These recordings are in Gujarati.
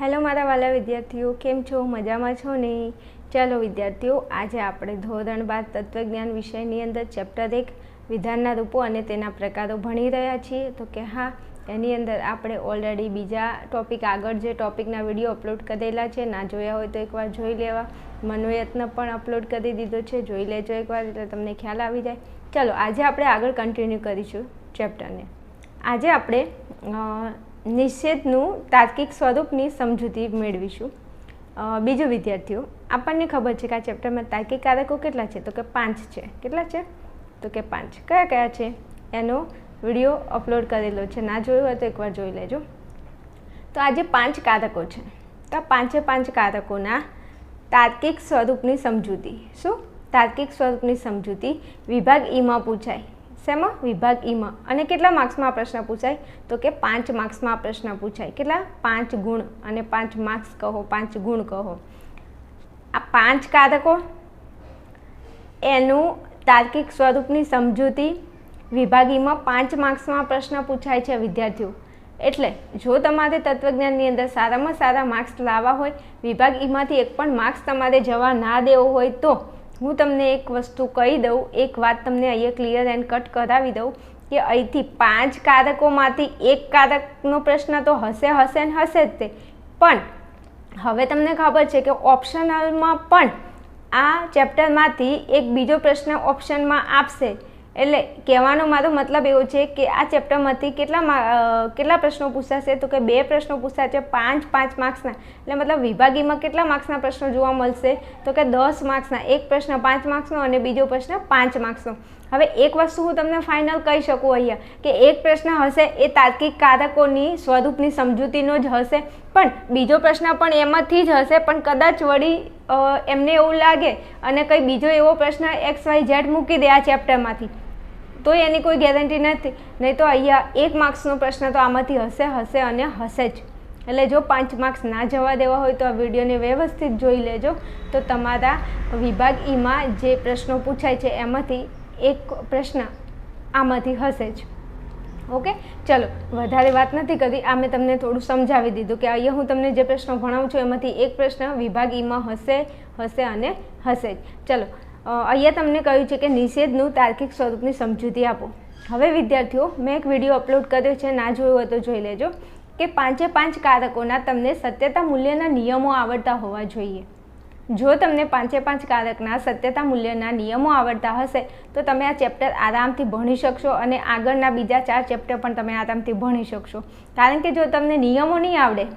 હેલો મારા વાલા વિદ્યાર્થીઓ, કેમ છો? મજામાં છો ને? ચાલો વિદ્યાર્થીઓ, આજે આપણે ધોરણ બાર તત્વજ્ઞાન વિષયની અંદર ચેપ્ટર એક, વિધાનના રૂપો અને તેના પ્રકારો ભણી રહ્યા છીએ. તો કે હા, એની અંદર આપણે ઓલરેડી બીજા ટોપિક આગળ જે ટોપિકના વીડિયો અપલોડ કરેલા છે, ના જોયા હોય તો એકવાર જોઈ લેવા. મનોયત્ન પણ અપલોડ કરી દીધો છે, જોઈ લેજો એકવાર, એટલે તમને ખ્યાલ આવી જાય. ચાલો, આજે આપણે આગળ કન્ટિન્યુ કરીશું ચેપ્ટરને. આજે આપણે નિષેધનું તાર્કિક સ્વરૂપની સમજૂતી મેળવીશું. બીજું વિદ્યાર્થીઓ, આપણને ખબર છે કે આ ચેપ્ટરમાં તાર્કિક કારકો કેટલા છે? તો કે પાંચ છે. કેટલા છે? તો કે પાંચ. કયા કયા છે? એનો વીડિયો અપલોડ કરેલો છે. ના જોયું હોય તો એકવાર જોઈ લેજો. તો આજે પાંચ કારકો છે. તો પાંચે પાંચ કારકોના તાર્કિક સ્વરૂપની સમજૂતી. શું? તાર્કિક સ્વરૂપની સમજૂતી વિભાગ ઈમાં પૂછાય. શેમાં? વિભાગ ઈમાં અને કેટલા માર્ક્સમાં પ્રશ્ન પૂછાય? તો કે પાંચ માર્ક્સમાં પ્રશ્ન પૂછાય. કેટલા? પાંચ ગુણ અને પાંચ માર્ક્સ કહો, પાંચ ગુણ કહો. આ પાંચ કારકો? એનું તાર્કિક સ્વરૂપની સમજૂતી વિભાગીમાં પાંચ માર્ક્સમાં પ્રશ્ન પૂછાય છે વિદ્યાર્થીઓ. એટલે જો તમારે તત્વજ્ઞાનની અંદર સારામાં સારા માર્ક્સ લાવવા હોય, વિભાગ ઈમાંથી એક પણ માર્ક્સ તમારે જવા ના દેવો હોય તો હું તમને એક વસ્તુ કહી દઉં, એક વાત તમને અહીંયા ક્લિયર એન્ડ કટ કરાવી દઉં કે અહીંથી પાંચ કારકોમાંથી એક કારકનો પ્રશ્ન તો હશે હશે ને હશે જ તે. પણ હવે તમને ખબર છે કે ઓપ્શનલમાં પણ આ ચેપ્ટરમાંથી એક બીજો પ્રશ્ન ઓપ્શનમાં આપશે. એટલે કહેવાનો મારો મતલબ એવો છે કે આ ચેપ્ટરમાંથી કેટલા કેટલા પ્રશ્નો પૂછાશે? તો કે બે પ્રશ્નો પૂછાશે, પાંચ પાંચ માર્ક્સના. એટલે મતલબ વિભાગીમાં કેટલા માર્ક્સના પ્રશ્નો જોવા મળશે? તો કે દસ માર્ક્સના. એક પ્રશ્ન પાંચ માર્ક્સનો અને બીજો પ્રશ્ન પાંચ માર્ક્સનો. હવે એક વસ્તુ હું તમને ફાઇનલ કહી શકું અહીંયા, કે એક પ્રશ્ન હશે એ તાર્કિક કારકોની સ્વરૂપની સમજૂતીનો જ હશે. પણ બીજો પ્રશ્ન પણ એમાંથી જ હશે, પણ કદાચ વળી એમને એવું લાગે અને કંઈ બીજો એવો પ્રશ્ન એક્સ, વાય, ઝેડ મૂકી દે આ ચેપ્ટરમાંથી. તો એની કોઈ ગેરંટી નથી. નહીં તો અહીંયા એક માર્ક્સનો પ્રશ્ન તો આમાંથી હશે હશે અને હશે જ. એટલે જો પાંચ માર્ક્સ ના જવા દેવા હોય તો આ વિડીયોને વ્યવસ્થિત જોઈ લેજો. તો તમારા વિભાગ ઈમાં જે પ્રશ્નો પૂછાય છે એમાંથી એક પ્રશ્ન આમાંથી હશે જ. ઓકે? ચલો, વધારે વાત નથી કરી. આ મેં તમને થોડું સમજાવી દીધું કે અહીંયા હું તમને જે પ્રશ્નો ભણાવું છું એમાંથી એક પ્રશ્ન વિભાગ ઈમાં હશે હશે અને હશે જ. ચલો અહીંયા તમને કહ્યું છે કે નિષેધનું તાર્કિક સ્વરૂપની સમજૂતી આપો. હવે વિદ્યાર્થીઓ, મેં એક વીડિયો અપલોડ કર્યો છે, ના જોયો હોય તો જોઈ લેજો, કે પાંચે પાંચ કારકોના તમને સત્યતા મૂલ્યના નિયમો આવડતા હોવા જોઈએ. જો તમને પાંચે પાંચ કારકના સત્યતા મૂલ્યના નિયમો આવડતા હશે, તો તમે આ ચેપ્ટર આરામથી ભણી શકશો અને આગળના બીજા ચાર ચેપ્ટર પણ તમે આરામથી ભણી શકશો. કારણ કે જો તમને નિયમો નહીં આવડે,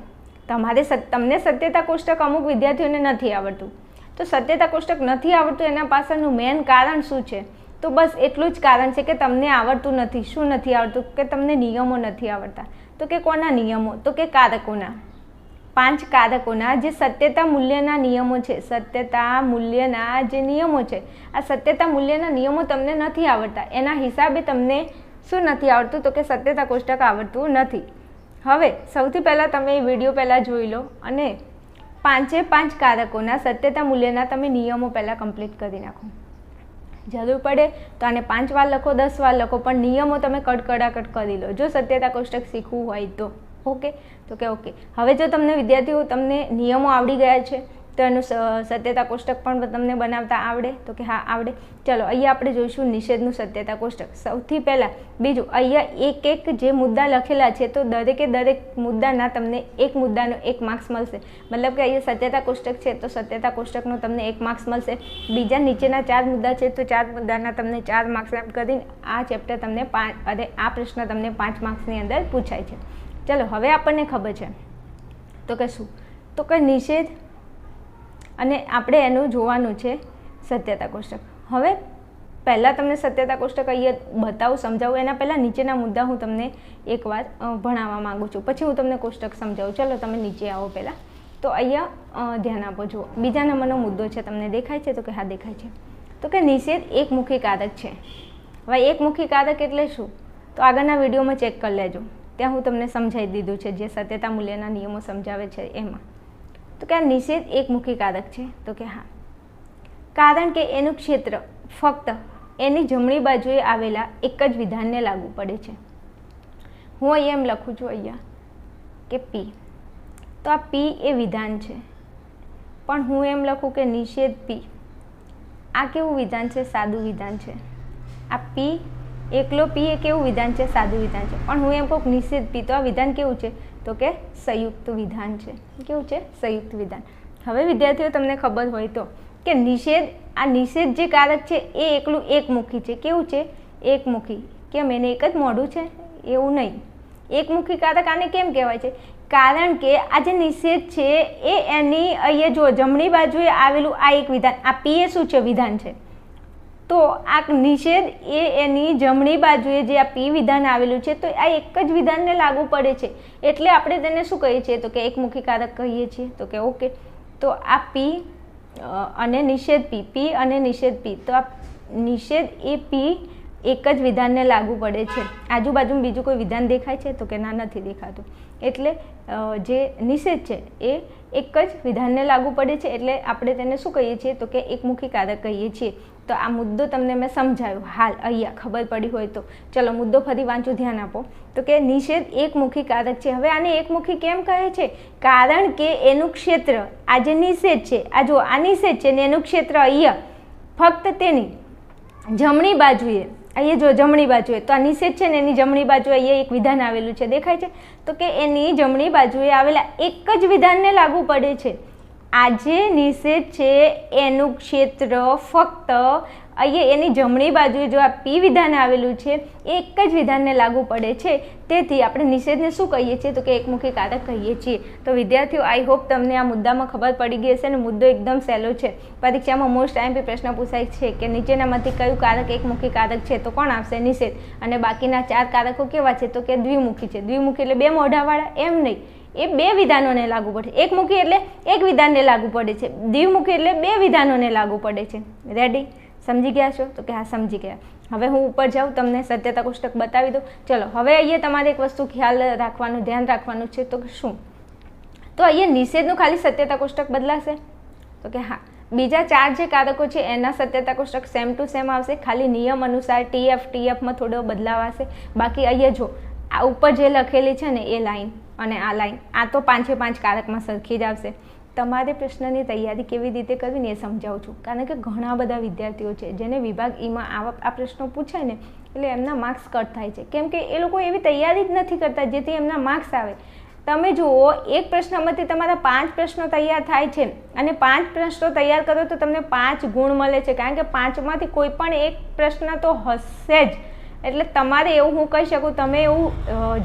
તમારે તમને સત્યતા કોષ્ટક અમુક વિદ્યાર્થીઓને નથી આવડતું. તો સત્યતા કોષ્ટક નથી આવડતું એના પાછળનું મેઇન કારણ શું છે? તો બસ એટલું જ કારણ છે કે તમને આવડતું નથી. શું નથી આવડતું? કે તમને નિયમો નથી આવડતા. તો કે કોના નિયમો? તો કે કારકોના. પાંચ કારકોના જે સત્યતા મૂલ્યના નિયમો છે. સત્યતા મૂલ્યના જે નિયમો છે. આ સત્યતા મૂલ્યના નિયમો તમને નથી આવડતા. એના હિસાબે તમને શું નથી આવડતું? તો કે સત્યતા કોષ્ટક આવડતું નથી. હવે સૌથી પહેલાં તમે એ વીડિયો પહેલાં જોઈ લો અને પાંચે પાંચ કારકોના સત્યતા મૂલ્યના તમે નિયમો પહેલાં કમ્પ્લીટ કરી નાખો. જરૂર પડે તો આને પાંચ વાર લખો, દસ વાર લખો, પણ નિયમો તમે કડકડાકટ કરી લો. જો સત્યતા કોષ્ટક શીખવું હોય તો. ઓકે? તો કે ઓકે. હવે જો તમને વિદ્યાર્થીઓ તમને નિયમો આવડી ગયા છે તો એનું સત્યતા કોષ્ટક પણ તમને બનાવતા આવડે? તો કે હા, આવડે. ચલો, અહીંયા આપણે જોઈશું નિષેધનું સત્યતા કોષ્ટક. સૌથી પહેલાં બીજું, અહીંયા એક એક જે મુદ્દા લખેલા છે, તો દરેકે દરેક મુદ્દાના તમને એક મુદ્દાનો એક માર્ક્સ મળશે. મતલબ કે અહીંયા સત્યતા કોષ્ટક છે, તો સત્યતા કોષ્ટકનો તમને એક માર્ક્સ મળશે. બીજા નીચેના ચાર મુદ્દા છે, તો ચાર મુદ્દાના તમને ચાર માર્ક્સ એમ કરીને આ ચેપ્ટર તમને પાંચ અરે, આ પ્રશ્ન તમને પાંચ માર્ક્સની અંદર પૂછાય છે. ચલો, હવે આપણને ખબર છે. તો કે શું? તો કે નિષેધ અને આપણે એનું જોવાનું છે સત્યતા કોષ્ટક. હવે પહેલાં તમને સત્યતા કોષ્ટક અહીંયા બતાવું, સમજાવું. એના પહેલાં નીચેના મુદ્દા હું તમને એકવાર ભણાવવા માગું છું. પછી હું તમને કોષ્ટક સમજાવું. ચલો તમે નીચે આવો પહેલાં. તો અહીંયા ધ્યાન આપો. જુઓ, બીજા નંબરનો મુદ્દો છે, તમને દેખાય છે? તો કે હા, દેખાય છે. તો કે નિષેધ એકમુખી કારક છે. હવે એકમુખી કારક એટલે શું? તો આગળના વિડીયોમાં ચેક કરી લેજો. ત્યાં હું તમને સમજાવી દીધું છે જે સત્યતા મૂલ્યના નિયમો સમજાવે છે એમાં. તો કે આ નિષેધ એકમુખી કારક છે. તો કે હા. કારણ કે એનું ક્ષેત્ર ફક્ત એની જમણી બાજુએ આવેલા એક જ વિધાનને લાગુ પડે છે. હું અહીંયા એમ લખું છું અહીંયા કે પી તો આ પી એ વિધાન છે. પણ હું એમ લખું કે નિષેધ પી આ કેવું વિધાન છે? સાદું વિધાન છે. આ પી એકલો પી એ કેવું વિધાન છે? સાદું વિધાન છે. પણ હું એમ કહું નિષેધ પી તો આ વિધાન કેવું છે? તો કે સંયુક્ત વિધાન છે. કેવું છે? સંયુક્ત વિધાન. હવે વિદ્યાર્થીઓ, તમને ખબર હોય તો કે નિષેધ, આ નિષેધ જે કારક છે એ એકલું એકમુખી છે. કેવું છે? એકમુખી. કેમ? એને એક જ મોઢું છે? એવું નહીં. એકમુખી કારક આને કેમ કહેવાય છે? કારણ કે આ જે નિષેધ છે એ એની અહીંયા જો જમણી બાજુએ આવેલું આ એક વિધાન, આ પીએ શું છે? વિધાન છે. તો આ નિષેધ એ એની જમણી બાજુએ જે આ પી વિધાન આવેલું છે, તો આ એક જ વિધાનને લાગુ પડે છે. એટલે આપણે તેને શું કહીએ છીએ? તો કે એકમુખી કારક કહીએ છીએ. તો કે ઓકે. તો આ પી અને નિષેધ પી પી અને નિષેધ પી. તો આ નિષેધ એ પી એક જ વિધાનને લાગુ પડે છે. આજુબાજુમાં બીજું કોઈ વિધાન દેખાય છે? તો કે ના, નથી દેખાતું. એટલે જે નિષેધ છે એ એક જ વિધાનને લાગુ પડે છે એટલે આપણે તેને શું કહીએ છીએ? તો કે એકમુખી કારક કહીએ છીએ. તો આ મુદ્દો તમને મેં સમજાવ્યો હાલ, અહીંયા ખબર પડી હોય તો. ચલો, મુદ્દો ફરી વાંચું, ધ્યાન આપો. તો કે નિષેધ એકમુખી કારક છે. હવે આને એકમુખી કેમ કહે છે? કારણ કે એનું ક્ષેત્ર આ જે નિષેધ છે. આ જો આ નિષેધ છે ને એનું ક્ષેત્ર અહીંયા. ફક્ત તેની જમણી બાજુએ અહીંયા જો જમણી બાજુએ, તો આ નિષેધ છે ને એની જમણી બાજુએ અહીંયા એક વિધાન આવેલું છે. દેખાય છે? તો કે એની જમણી બાજુએ આવેલા એક જ વિધાનને લાગુ પડે છે. આ જે નિષેધ છે એનું ક્ષેત્ર ફક્ત, અહીંયા એની જમણી બાજુએ જો આ પી વિધાન આવેલું છે, એ એક જ વિધાનને લાગુ પડે છે. તેથી આપણે નિષેધને શું કહીએ છીએ? તો કે એકમુખી કારક કહીએ છીએ. તો વિદ્યાર્થીઓ આઈ હોપ તમને આ મુદ્દામાં ખબર પડી ગઈ હશે અને મુદ્દો એકદમ સહેલો છે. પરીક્ષામાં મોસ્ટ ટાઈમ પ્રશ્ન પૂછાય છે કે નીચેનામાંથી કયું કારક એકમુખી કારક છે? તો કોણ આવશે? નિષેધ. અને બાકીના ચાર કારકો કેવા છે? તો કે દ્વિમુખી છે. દ્વિમુખી એટલે બે મોઢાવાળા? એમ નહીં. એ બે વિધાનોને લાગુ પડે. છે એકમુખી એટલે એક વિધાનને લાગુ પડે છે. દ્વિમુખી એટલે બે વિધાનોને લાગુ પડે છે. રેડી સમજી ગયા છો? તો કે હા, સમજી ગયા. હવે હું ઉપર જાઉં, તમને સત્યતા કોષ્ટક બતાવી દઉં. ચલો, હવે અહીંયા તમારે એક વસ્તુ ખ્યાલ રાખવાનું, ધ્યાન રાખવાનું છે તો શું? તો અહીંયા નિષેધનું ખાલી સત્યતા કોષ્ટક બદલાશે? તો કે હા. બીજા ચાર જે કારકો છે, એના સત્યતા કોષ્ટક સેમ ટુ સેમ આવશે. ખાલી નિયમ અનુસાર ટીએફ ટીએફમાં થોડો બદલાવ આવશે. બાકી અહીંયા જો, આ ઉપર જે લખેલી છે ને, એ લાઈન અને આ લાઈન, આ તો પાંચે પાંચ કારકમાં સરખી જ આવશે. તમારે પ્રશ્નની તૈયારી કેવી રીતે કરવી એ સમજાવું છું. કારણ કે ઘણા બધા વિદ્યાર્થીઓ છે, જેને વિભાગ ઈમાં આવા, આ પ્રશ્નો પૂછાય ને, એટલે એમના માર્ક્સ કટ થાય છે. કેમ કે એ લોકો એવી તૈયારી જ નથી કરતા જેથી એમના માર્ક્સ આવે. તમે જુઓ, એક પ્રશ્નમાંથી તમારા પાંચ પ્રશ્નો તૈયાર થાય છે અને પાંચ પ્રશ્નો તૈયાર કરો તો તમને પાંચ ગુણ મળે છે. કારણ કે પાંચમાંથી કોઈ પણ એક પ્રશ્ન તો હશે જ. એટલે તમારે એવું હું કહી શકું, તમે એવું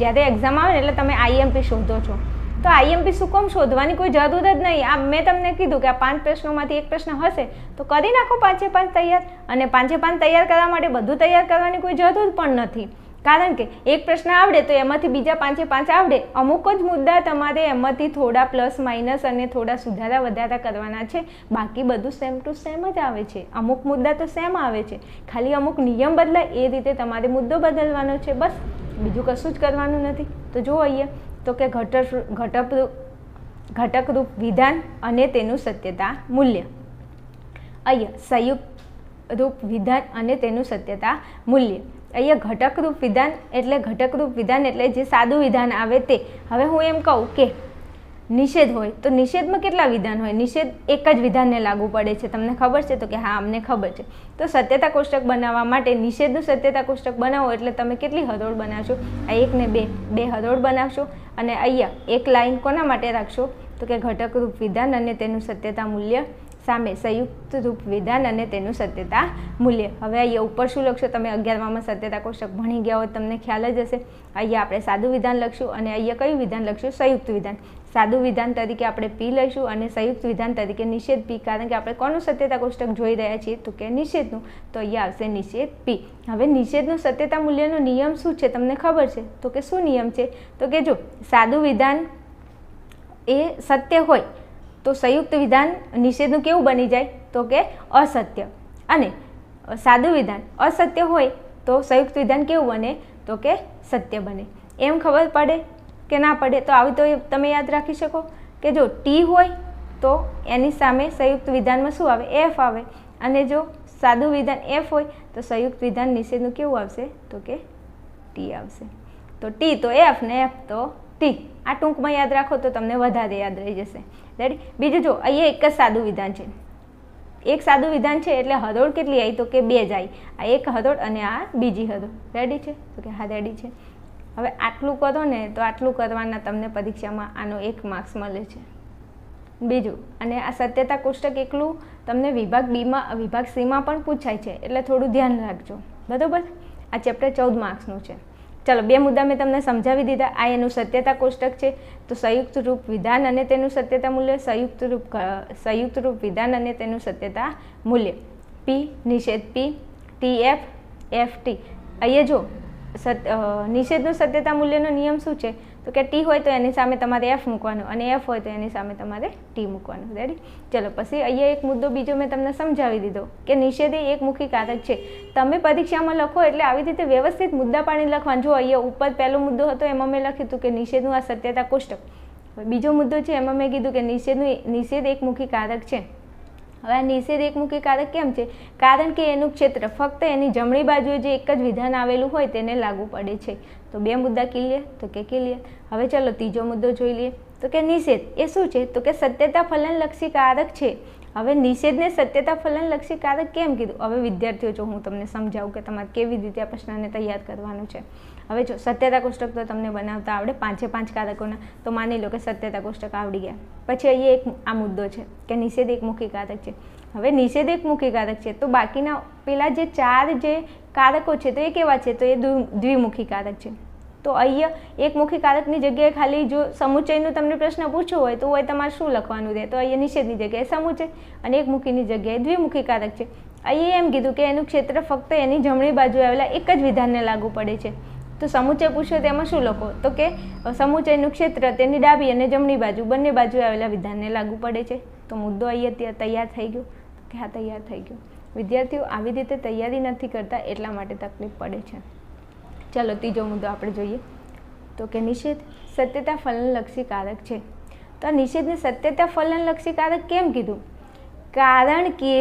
જ્યારે એક્ઝામ આવે ને એટલે તમે આઈએમપી શોધો છો. તો આઈએમપી શું કોમ શોધવાની કોઈ જરૂર જ નહીં. આ મેં તમને કીધું કે આ પાંચ પ્રશ્નોમાંથી એક પ્રશ્ન હશે, તો કરી નાખો પાંચે પાંચ તૈયાર. અને પાંચે પાંચ તૈયાર કરવા માટે બધું તૈયાર કરવાની કોઈ જરૂર પણ નથી. કારણ કે એક પ્રશ્ન આવડે તો એમાંથી બીજા પાંચે પાંચ આવડે. અમુક જ મુદ્દા તમારે એમાંથી થોડા પ્લસ માઇનસ અને થોડા સુધારા વધારા કરવાના છે. બાકી બધું સેમ ટુ સેમ જ આવે છે. અમુક મુદ્દા તો સેમ આવે છે. ખાલી અમુક નિયમ બદલાય એ રીતે તમારે મુદ્દો બદલવાનો છે. બસ, બીજું કશું જ કરવાનું નથી. તો જુઓ અહીંયા, તો કે ઘટક ઘટક ઘટકરૂપ વિધાન અને તેનું સત્યતા મૂલ્ય. અહીંયા સંયુક્ત રૂપ વિધાન અને તેનું સત્યતા મૂલ્ય. અહીંયા ઘટકરૂપ વિધાન એટલે ઘટકરૂપ વિધાન એટલે જે સાદું વિધાન આવે તે. હવે હું એમ કહું કે નિષેધ હોય તો નિષેધમાં કેટલા વિધાન હોય? નિષેધ એક જ વિધાનને લાગુ પડે છે. તમને ખબર છે તો કે હા, અમને ખબર છે. તો સત્યતા કોષ્ટક બનાવવા માટે નિષેધનું સત્યતા કોષ્ટક બનાવો એટલે તમે કેટલી હરોળ બનાવશો? આ એક ને બે બે હરોળ બનાવશો અને અહીંયા એક લાઈન કોના માટે રાખશો? તો કે ઘટકરૂપ વિધાન અને તેનું સત્યતા મૂલ્ય સામે સંયુક્ત રૂપ વિધાન અને તેનું સત્યતા મૂલ્ય. હવે અહીંયા ઉપર શું લખશો? તમે અગિયારમાં સત્યતા કોષ્ટક ભણી ગયા હોય તમને ખ્યાલ જ હશે. અહીંયા આપણે સાદું વિધાન લખશું અને અહીંયા કયું વિધાન લખશું? સંયુક્ત વિધાન. સાદું વિધાન તરીકે આપણે પી લઈશું અને સંયુક્ત વિધાન તરીકે નિષેધ પી કારણ કે આપણે કોનું સત્યતા કોષ્ટક જોઈ રહ્યા છીએ? તો કે નિષેધનું. તો અહીંયા આવશે નિષેધ પી હવે નિષેધનું સત્યતા મૂલ્યનો નિયમ શું છે? તમને ખબર છે? તો કે શું નિયમ છે? તો કે જો સાદું વિધાન એ સત્ય હોય તો સંયુક્ત વિધાન નિષેધનું કેવું બની જાય? તો કે અસત્ય. અને સાદું વિધાન અસત્ય હોય તો સંયુક્ત વિધાન કેવું બને? તો કે સત્ય બને. એમ ખબર પડે કે ના પડે? તો આવી તો તમે યાદ રાખી શકો કે જો ટી હોય તો એની સામે સંયુક્ત વિધાનમાં શું આવે? એફ આવે. અને જો સાદું વિધાન એફ હોય તો સંયુક્ત વિધાન નિષેધનું કેવું આવશે? તો કે ટી આવશે. તો ટી તો એફ ને એફ તો ટી આ ટૂંકમાં યાદ રાખો તો તમને વધારે યાદ રહી જશે. રેડી બીજું જો, અહીંયા એક જ સાદું વિધાન છે. એક સાદું વિધાન છે એટલે હરોળ કેટલી આવી તો કે બે જ આવી આ એક હરોળ અને આ બીજી હરોળ રેડી છે? તો કે હા રેડી છે. હવે આટલું કરો ને, તો આટલું કરવાના તમને પરીક્ષામાં આનો એક માર્ક્સ મળે છે. બીજું, અને આ સત્યતા કોષ્ટક એકલું તમને વિભાગ બીમાં વિભાગ સીમાં પણ પૂછાય છે. એટલે થોડું ધ્યાન રાખજો. બરાબર? આ ચેપ્ટર ચૌદ માર્ક્સનું છે. ચાલો, બે મુદ્દા મેં તમને સમજાવી દીધા. આ એનું સત્યતા કોષ્ટક છે. તો સંયુક્ત રૂપ વિધાન અને તેનું સત્યતા મૂલ્ય. સંયુક્ત રૂપ સંયુક્ત રૂપ વિધાન અને તેનું સત્યતા મૂલ્ય. પી નિષેધ P T F F T અહીંયા જો નિષેધનું સત્યતા મૂલ્યનો નિયમ શું છે? તો કે ટી હોય તો એની સામે તમારે એફ મૂકવાનું અને એફ હોય તો એની સામે તમારે ટી મૂકવાનું. રેડી ચલો, પછી અહીંયા એક મુદ્દો બીજો મેં તમને સમજાવી દીધો કે નિષેધ એ એકમુખી કારક છે. તમે પરીક્ષામાં લખો એટલે આવી રીતે વ્યવસ્થિત મુદ્દા પાણી લખવાનું. જો અહીંયા ઉપર પહેલો મુદ્દો હતો, એમાં મેં લખ્યું કે નિષેધનું આ સત્યતા કોષ્ટક. બીજો મુદ્દો છે, એમાં મેં કીધું કે નિષેધનું નિષેધ એકમુખી કારક છે. હવે આ નિષેધ એકમુખી કારક કેમ છે? કારણ કે એનું ક્ષેત્ર ફક્ત એની જમણી બાજુએ જે એક જ વિધાન આવેલું હોય તેને લાગુ પડે છે. તો બે મુદ્દા ક્લિયર તો કે ક્લિયર હવે ચલો ત્રીજો મુદ્દો જોઈ લઈએ. તો કે નિષેધ એ શું છે? તો કે સત્યતા ફલનલક્ષી કારક છે. હવે નિષેધને સત્યતા ફલનલક્ષી કારક કેમ કીધું? હવે વિદ્યાર્થીઓ, જો હું તમને સમજાવું કે તમારે કેવી રીતે આ પ્રશ્નને તૈયાર કરવાનું છે. હવે જો સત્યતા કોષ્ટક તો તમને બનાવતા આવડે પાંચે પાંચ કારકોના. તો માની લો કે સત્યતા કોષ્ટક આવડી ગયા. પછી અહીંયા એક આ મુદ્દો છે કે નિષેધ એકમુખી કારક છે. હવે નિષેધ એકમુખી કારક છે તો બાકીના પેલા જે ચાર જે કારકો છે તો એ કેવા છે? તો એ દ્વિમુખી કારક છે. તો અહીંયા એકમુખી કારકની જગ્યાએ ખાલી જો સમુચયનું તમને પ્રશ્ન પૂછવો હોય તો હોય તમારે શું લખવાનું રહે? તો અહીંયા નિષેધની જગ્યાએ સમુચય અને એકમુખીની જગ્યાએ દ્વિમુખી કારક છે. અહીંયા એમ કીધું કે એનું ક્ષેત્ર ફક્ત એની જમણી બાજુ આવેલા એક જ વિધાનને લાગુ પડે છે. તો સમુચય પૂછ્યો તેમાં શું લખો? તો કે સમુચયનું ક્ષેત્ર તેની ડાબી અને જમણી બાજુ, બંને બાજુ આવેલા વિધાનને લાગુ પડે છે. તો મુદ્દો અહીંયા તૈયાર થઈ ગયો. કે હા, તૈયાર થઈ ગયો. વિદ્યાર્થીઓ આવી રીતે તૈયારી નથી કરતા એટલા માટે તકલીફ પડે છે. ચાલો ત્રીજો મુદ્દો આપણે જોઈએ. તો કે નિષેધ સત્યતા ફલનલક્ષી કારક છે. તો આ નિષેધને સત્યતા ફલનલક્ષી કારક કેમ કીધું? કારણ કે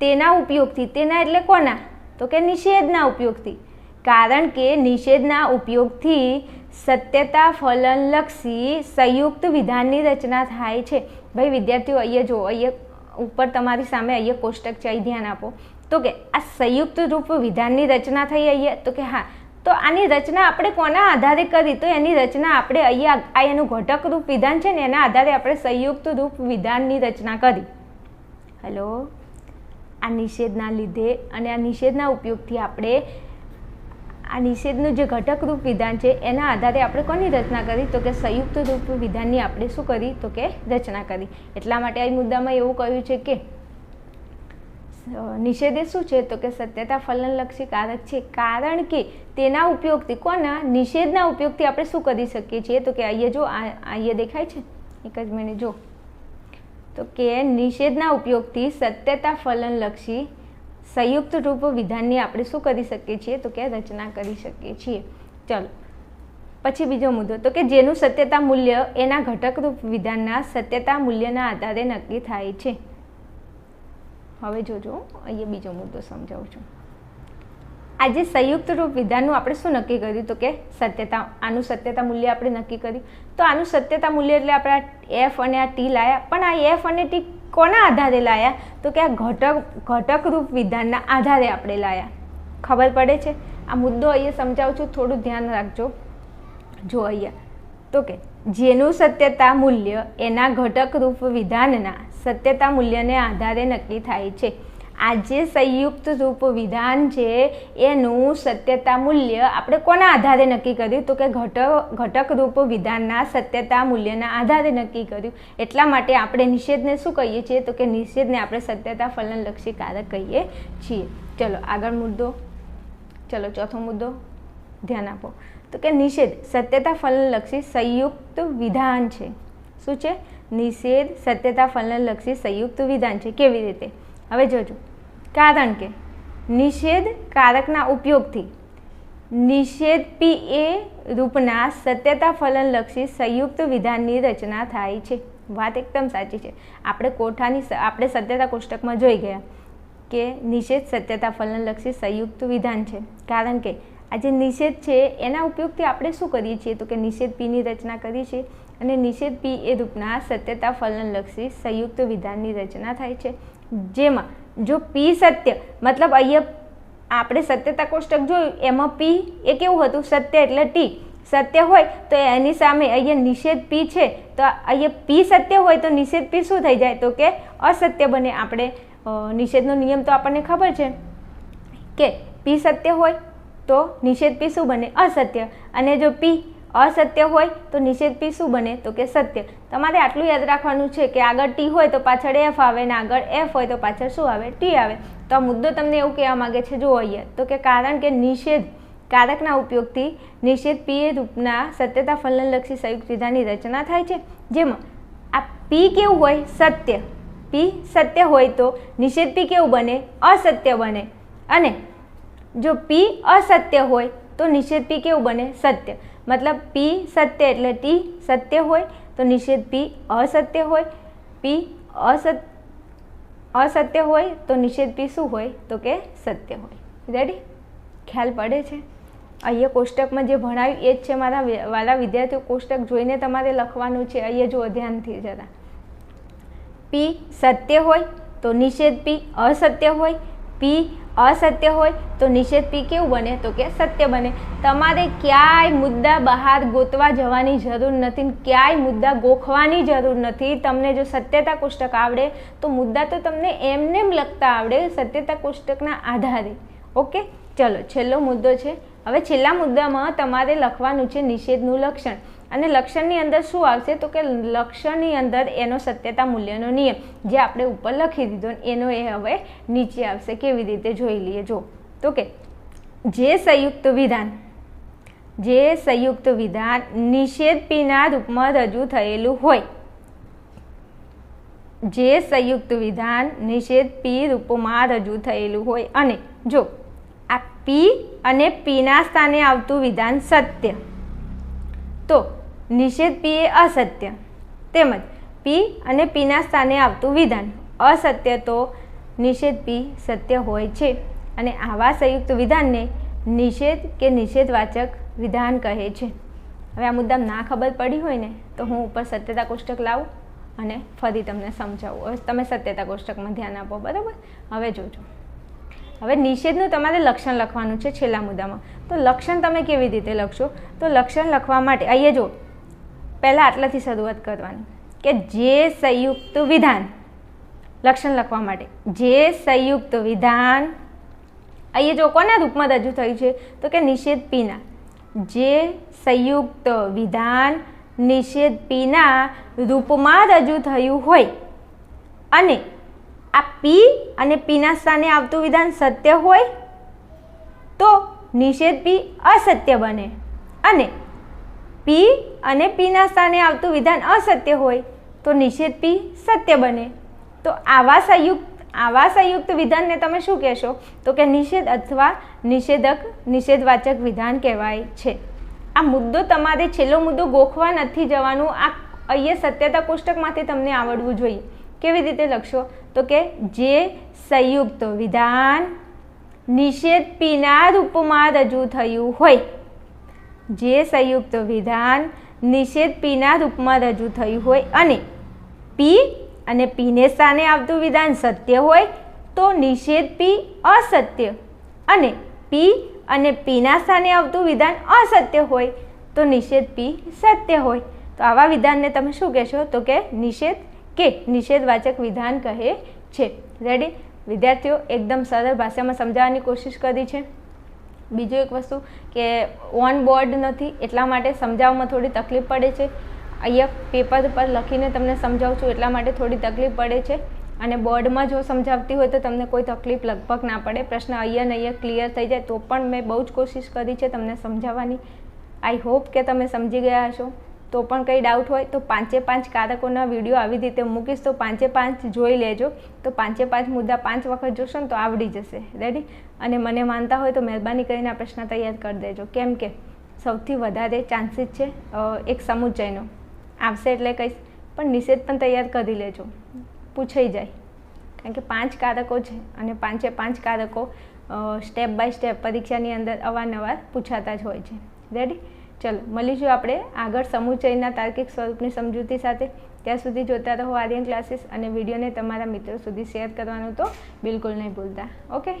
તેના ઉપયોગથી, તેના એટલે કોના? તો કે નિષેધના ઉપયોગથી. કારણ કે નિષેધના ઉપયોગથી સત્યતા ફલનલક્ષી સંયુક્ત વિધાનની રચના થાય છે. ભાઈ, વિદ્યાર્થીઓ, અહીંયા જો અહીંયા ઉપર તમારી સામે અહીંયા કોષ્ટક છે, અહીં ધ્યાન આપો. તો કે આ સંયુક્ત રૂપ વિધાનની રચના થઈ અહીંયા, તો કે હા તો આની રચના આપણે કોના આધારે કરી? તો એની રચના આપણે અહીંયા આ એનું ઘટક રૂપ વિધાન છે ને એના આધારે આપણે સંયુક્ત રૂપ વિધાનની રચના કરી. હલો આ નિષેધના લીધે અને આ નિષેધના ઉપયોગથી આપણે આ નિષેધનું જે ઘટક રૂપ વિધાન છે એના આધારે આપણે કોની રચના કરી? તો કે સંયુક્ત રૂપ વિધાનની આપણે શું કરી? તો કે રચના કરી. એટલા માટે આ મુદ્દામાં એવું કહ્યું છે કે નિષેધે શું છે? તો કે સત્યતા ફલનલક્ષી કારક છે. કારણ કે તેના ઉપયોગથી, કોના? નિષેધના ઉપયોગથી આપણે શું કરી શકીએ છીએ? તો કે અહીંયા જો અહીંયા દેખાય છે? એક જ મિનિટ, જો. તો કે નિષેધના ઉપયોગથી સત્યતા ફલનલક્ષી સંયુક્ત રૂપ વિધાનની આપણે શું કરી શકીએ છીએ? તો કે રચના કરી શકીએ છીએ. ચલો. પછી બીજો મુદ્દો. તો કે જેનું સત્યતા મૂલ્ય એના ઘટક રૂપ વિધાનના સત્યતા મૂલ્યના આધારે નક્કી થાય છે. હવે જોજો, અહીંયા બીજો મુદ્દો સમજાવું છું. આજે સંયુક્ત રૂપ વિધાનનું આપણે શું નક્કી કર્યું? તો કે સત્યતા, આનું સત્યતા મૂલ્ય આપણે નક્કી કર્યું. તો આનું સત્યતા મૂલ્ય એટલે આપણે એફ અને આ ટી લાયા. પણ આ એફ અને ટી કોના આધારે લાયા? તો કે આ ઘટક ઘટક રૂપ વિધાનના આધારે આપણે લાયા. ખબર પડે છે? આ મુદ્દો અહીંયા સમજાવું છું. થોડું ધ્યાન રાખજો. જો અહીંયા, તો કે જેનું સત્યતા મૂલ્ય એના ઘટકરૂપ વિધાનના સત્યતા મૂલ્યને આધારે નક્કી થાય છે. આ જે સંયુક્ત રૂપ વિધાન છે, એનું સત્યતા મૂલ્ય આપણે કોના આધારે નક્કી કર્યું? તો કે ઘટક ઘટક રૂપ વિધાનના સત્યતા મૂલ્યના આધારે નક્કી કર્યું. એટલા માટે આપણે નિષેધને શું કહીએ છીએ? તો કે નિષેધને આપણે સત્યતા ફલનલક્ષી કારક કહીએ છીએ. ચલો આગળ મુદ્દો. ચલો ચોથો મુદ્દો. ધ્યાન આપો. તો કે નિષેધ, સત્યતા ફલનલક્ષી સંયુક્ત વિધાન છે. શું છે? નિષેધ, સત્યતા ફલનલક્ષી સંયુક્ત વિધાન છે. કેવી રીતે? હવે જોજો. કારણ કે નિષેધ કારકના ઉપયોગથી નિષેધ પી એ રૂપના સત્યતા ફલનલક્ષી સંયુક્ત વિધાનની રચના થાય છે. વાત એકદમ સાચી છે. આપણે કોઠાની આપણે સત્યતા કોષ્ટકમાં જોઈ ગયા કે નિષેધ સત્યતા ફલનલક્ષી સંયુક્ત વિધાન છે. કારણ કે આ જે નિષેધ છે, એના ઉપયોગથી આપણે શું કરીએ છીએ? તો કે નિષેધ પીની રચના કરીએ છીએ અને નિષેધ પી એ રૂપના સત્યતા ફલનલક્ષી સંયુક્ત વિધાનની રચના થાય છે. જેમાં જો પી સત્ય, મતલબ અહીંયા આપણે સત્યતા કોષ્ટક જોયું, એમાં પી એ કેવું હતું? સત્ય એટલે ટી. સત્ય હોય તો એની સામે અહીંયા નિષેધ પી છે, તો અહીંયા પી સત્ય હોય તો નિષેધ પી શું થઈ જાય? તો કે અસત્ય બને. આપણે નિષેધનો નિયમ તો આપણને ખબર છે કે પી સત્ય હોય તો નિષેધ પી શું બને? અસત્ય. અને જો પી અસત્ય હોય, તો નિષેધ પી શું બને? તો કે સત્ય. તમારે આટલું યાદ રાખવાનું છે કે આગળ ટી હોય તો પાછળ એફ આવે ને આગળ એફ હોય તો પાછળ શું આવે? ટી આવે. તો આ મુદ્દો તમને એવું કહેવા માગે છે જો અહીંયા. તો કે કારણ કે નિષેધ કારકના ઉપયોગથી નિષેધ પી એ રૂપના સત્યતા ફલનલક્ષી સંયુક્ત વિધાની રચના થાય છે. જેમાં આ પી કેવું હોય? સત્ય. પી સત્ય હોય તો નિષેધ પી કેવું બને? અસત્ય બને. અને જો પી અસત્ય હોય, તો નિષેધ પી કેવું બને? સત્ય. મતલબ પી સત્ય એટલે ટી સત્ય હોય, તો નિષેધ પી અસત્ય હોય. પી અસત્ય અસત્ય હોય, તો નિષેધ પી શું હોય? તો કે સત્ય હોય. રેડી ખ્યાલ પડે છે? અહીંયા કોષ્ટકમાં જે ભણાવ્યું એ જ છે મારા વાલા વિદ્યાર્થીઓ. કોષ્ટક જોઈને તમારે લખવાનું છે. અહીંયા જો ધ્યાનથી જરા. પી સત્ય હોય, તો નિષેધ પી અસત્ય હોય. પી અસત્ય હોય તો નિષેધ પી કેવું બને? તો કે સત્ય બને. તમારે ક્યાંય મુદ્દા બહાર ગોતવા જવાની જરૂર નથી ક્યાંય મુદ્દા ગોખવાની જરૂર નથી. તમને જો સત્યતા કોષ્ટક આવડે, તો મુદ્દા તો તમને એમને લખતા આવડે સત્યતા કોષ્ટકના આધારે. ઓકે? ચલો, છેલ્લો મુદ્દો છે. હવે છેલ્લા મુદ્દામાં તમારે લખવાનું છે નિષેધનું લક્ષણ. અને લક્ષણની અંદર શું આવશે? તો કે લક્ષણની અંદર એનો સત્યતા મૂલ્યનો નિયમ. જે આપણે ઉપર લખી દીધો એનો એ હવે નીચે આવશે. કેવી રીતે જોઈ લઈએ? જો, તો કે જે સંયુક્ત વિધાન, જે સંયુક્ત વિધાન નિષેધ પીના રૂપમાં રજૂ થયેલું હોય. જે સંયુક્ત વિધાન નિષેધ પી રૂપમાં રજૂ થયેલું હોય. અને જો, આ પી અને પીના સ્થાને આવતું વિધાન સત્ય. તો નિષેધ પી એ અસત્ય. તેમજ પી અને પીના સ્થાને આવતું વિધાન. અસત્ય તો નિષેધ પી સત્ય હોય છે. અને આવા સંયુક્ત વિધાનને નિષેધ કે નિષેધવાચક વિધાન કહે છે. હવે આ મુદ્દા ના ખબર પડી હોય ને, તો હું ઉપર સત્યતા કોષ્ટક લાવું અને ફરી તમને સમજાવું. હવે તમે સત્યતા કોષ્ટકમાં ધ્યાન આપો, બરાબર? હવે જોજો. હવે નિષેધનું તમારે લક્ષણ લખવાનું છે છેલ્લા મુદ્દામાં. તો લક્ષણ તમે કેવી રીતે લખશો? તો લક્ષણ લખવા માટે, અહીંયા જો પહેલાં આટલાથી શરૂઆત કરવાની કે જે સંયુક્ત વિધાન, લક્ષણ લખવા માટે, જે સંયુક્ત વિધાન, અહીંયા જો કોના રૂપમાં રજૂ થયું છે, તો કે નિષેધ પીના. જે સંયુક્ત વિધાન નિષેધ પીના રૂપમાં રજૂ થયું હોય અને આ પી અને પીના સ્થાને આવતું વિધાન સત્ય હોય, તો નિષેધ પી અસત્ય બને અને પી અને પીના સ્થાને આવતું વિધાન અસત્ય હોય, તો નિષેધ પી સત્ય બને. તો આવા સંયુક્ત આવા સંયુક્ત વિધાનને તમે શું કહેશો? તો કે નિષેધ અથવા નિષેધક, નિષેધવાચક વિધાન કહેવાય છે. આ મુદ્દો તમારે છેલ્લો મુદ્દો ગોખવા નથી જવાનું. આ અહીંયા સત્યતા કોષ્ટકમાંથી તમને આવડવું જોઈએ. કેવી રીતે લખશો? તો કે જે સંયુક્ત વિધાન નિષેધ પીના રૂપમાં રજૂ થયું હોય જે સંયુક્ત વિધાન નિષેધ પીના રૂપમાં રજૂ થયું હોય અને પી અને પીને સ્થાને આવતું વિધાન સત્ય હોય, તો નિષેધ પી અસત્ય અને પી અને પીના સ્થાને આવતું વિધાન અસત્ય હોય, તો નિષેધ પી સત્ય હોય. તો આવા વિધાનને તમે શું કહેશો? તો કે નિષેધ કે નિષેધવાચક વિધાન કહે છે. રેડી વિદ્યાર્થીઓ, એકદમ સરળ ભાષામાં સમજાવવાની કોશિશ કરી છે. બીજું એક વસ્તુ કે ઓન બોર્ડ નથી, એટલા માટે સમજાવવામાં થોડી તકલીફ પડે છે. અહીંયા પેપર પર લખીને તમને સમજાવું છું, એટલા માટે થોડી તકલીફ પડે છે. અને બોર્ડમાં જો સમજાવતી હોય તો તમને કોઈ તકલીફ લગભગ ના પડે. પ્રશ્ન અહીંયા ને અહીંયા ક્લિયર થઈ જાય, તો પણ મેં બહુ જ કોશિશ કરી છે તમને સમજાવવાની. આઈ હોપ કે તમે સમજી ગયા હશો. તો પણ કંઈ ડાઉટ હોય તો પાંચે પાંચ કારકોના વીડિયો આવી રીતે મૂકીશ તો પાંચે પાંચ જોઈ લેજો. તો પાંચે પાંચ મુદ્દા પાંચ વખત જોશો ને તો આવડી જશે. રેડી અને મને માનતા હોય તો મહેરબાની કરીને આ પ્રશ્ન તૈયાર કરી દેજો. કેમ કે સૌથી વધારે ચાન્સીસ છે એક સમુચયનો આવશે એટલે કહીશ પણ નિષેધ પણ તૈયાર કરી લેજો. પૂછાઈ જાય. કારણ કે પાંચ કારકો છે અને પાંચે પાંચ કારકો સ્ટેપ બાય સ્ટેપ પરીક્ષાની અંદર અવારનવાર પૂછાતા જ હોય છે. રેડી ચલો, મળીશું આપણે આગળ સમુચયના તાર્કિક સ્વરૂપની સમજૂતી સાથે. ત્યાં સુધી જોતા રહો આર્યન ક્લાસીસ અને વિડીયોને તમારા મિત્રો સુધી શેર કરવાનું તો બિલકુલ નહીં ભૂલતા. ઓકે?